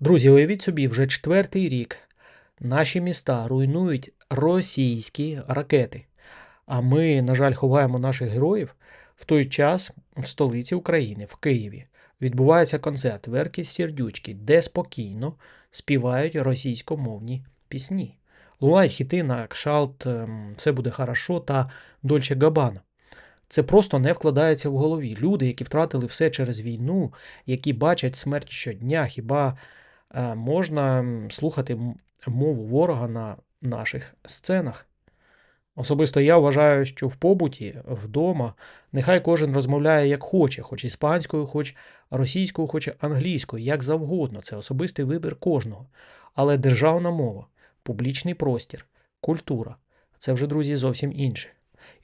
Друзі, уявіть собі, вже четвертий рік наші міста руйнують російські ракети. А ми, на жаль, ховаємо наших героїв. В той час в столиці України, в Києві, відбувається концерт Верки Сердючки, де спокійно співають російськомовні пісні. Лунають хіти на кшалт ем, Все буде хорошо та Дольче Габана. Це просто не вкладається в голові. Люди, які втратили все через війну, які бачать смерть щодня, хіба можна слухати мову ворога на наших сценах? Особисто я вважаю, що в побуті, вдома, нехай кожен розмовляє як хоче, хоч іспанською, хоч російською, хоч англійською, як завгодно. Це особистий вибір кожного. Але державна мова, публічний простір, культура це вже, друзі, зовсім інше.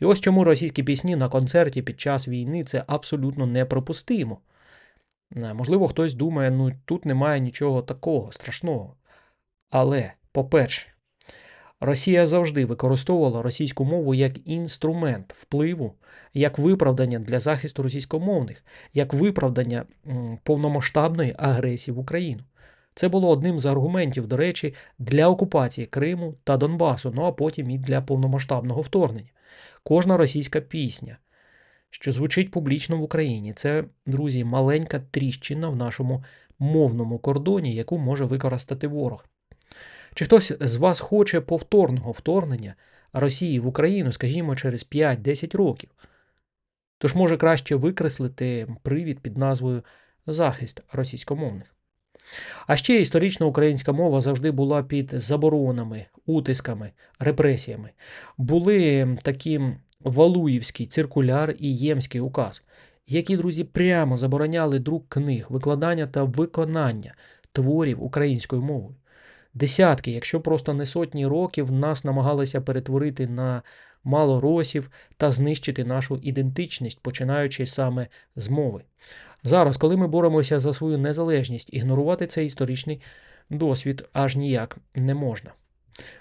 І ось чому російські пісні на концерті під час війни це абсолютно неприпустимо. Можливо, хтось думає, ну тут немає нічого такого страшного. Але, по-перше, Росія завжди використовувала російську мову як інструмент впливу, як виправдання для захисту російськомовних, як виправдання повномасштабної агресії в Україну. Це було одним з аргументів, до речі, для окупації Криму та Донбасу, ну а потім і для повномасштабного вторгнення. Кожна російська пісня, що звучить публічно в Україні, це, друзі, маленька тріщина в нашому мовному кордоні, яку може використати ворог. Чи хтось з вас хоче повторного вторгнення Росії в Україну, скажімо, через 5-10 років? Тож може краще викреслити привід під назвою захист російськомовних. А ще історично українська мова завжди була під заборонами, утисками, репресіями. Були такі Валуївський циркуляр і Ємський указ, які, друзі, прямо забороняли друк книг, викладання та виконання творів українською мовою. Десятки, якщо просто не сотні років, нас намагалися перетворити на малоросів та знищити нашу ідентичність, починаючи саме з мови. Зараз, коли ми боремося за свою незалежність, ігнорувати цей історичний досвід аж ніяк не можна.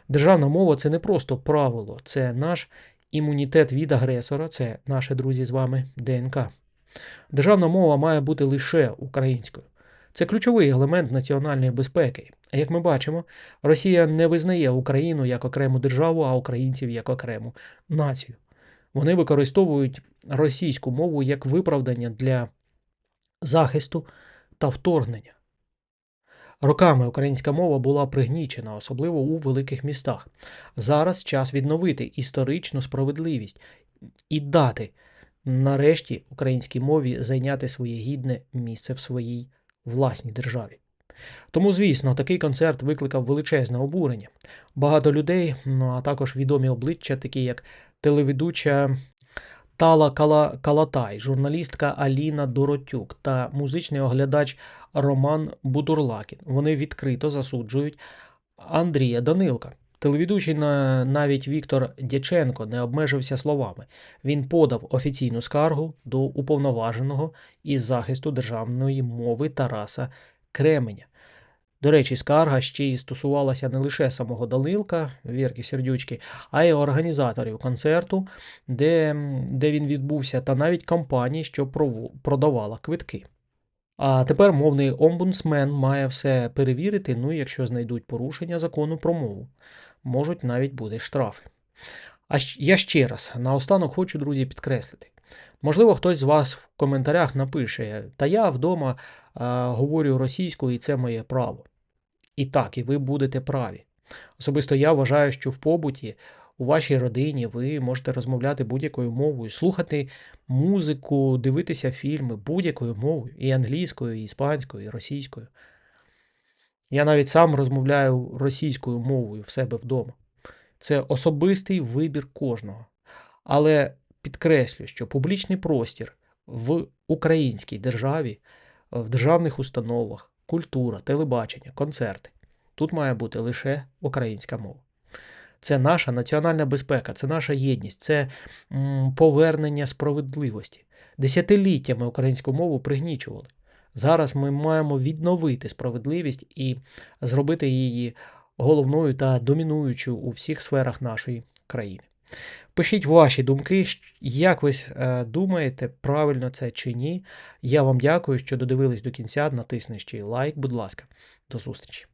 Державна мова це не просто правило, це наш імунітет від агресора, це наші друзі з вами ДНК. Державна мова має бути лише українською. Це ключовий елемент національної безпеки. Як ми бачимо, Росія не визнає Україну як окрему державу, а українців як окрему націю. Вони використовують російську мову як виправдання для захисту та вторгнення. Роками українська мова була пригнічена, особливо у великих містах. Зараз час відновити історичну справедливість і дати нарешті українській мові зайняти своє гідне місце в своїй власній державі. Тому, звісно, такий концерт викликав величезне обурення. Багато людей, ну а також відомі обличчя, такі як телеведуча Тала Кала... Калатай, журналістка Аліна Доротюк та музичний оглядач Роман Бутурлакін. Вони відкрито засуджують Андрія Данилка. Телеведучий на- навіть Віктор Дяченко не обмежився словами. Він подав офіційну скаргу до уповноваженого із захисту державної мови Тараса Кременя. До речі, скарга ще й стосувалася не лише самого Данилка, Вірки Сердючки, а й організаторів концерту, де, де він відбувся, та навіть компанії, що продавала квитки. А тепер мовний омбудсмен має все перевірити, ну і якщо знайдуть порушення закону про мову, можуть навіть бути штрафи. А я ще раз наостанок хочу, друзі, підкреслити. Можливо, хтось з вас в коментарях напише, та я вдома а, говорю російською, і це моє право. І так, і ви будете праві. Особисто я вважаю, що в побуті у вашій родині ви можете розмовляти будь-якою мовою, слухати музику, дивитися фільми будь-якою мовою, і англійською, і іспанською, і російською. Я навіть сам розмовляю російською мовою в себе вдома. Це особистий вибір кожного. Але підкреслю, що публічний простір в українській державі, в державних установах, культура, телебачення, концерти. Тут має бути лише українська мова. Це наша національна безпека, це наша єдність, це повернення справедливості. Десятиліттями українську мову пригнічували. Зараз ми маємо відновити справедливість і зробити її головною та домінуючою у всіх сферах нашої країни. Пишіть ваші думки, як ви е, думаєте, правильно це чи ні. Я вам дякую, що додивились до кінця. Натисніть ще лайк, будь ласка. До зустрічі.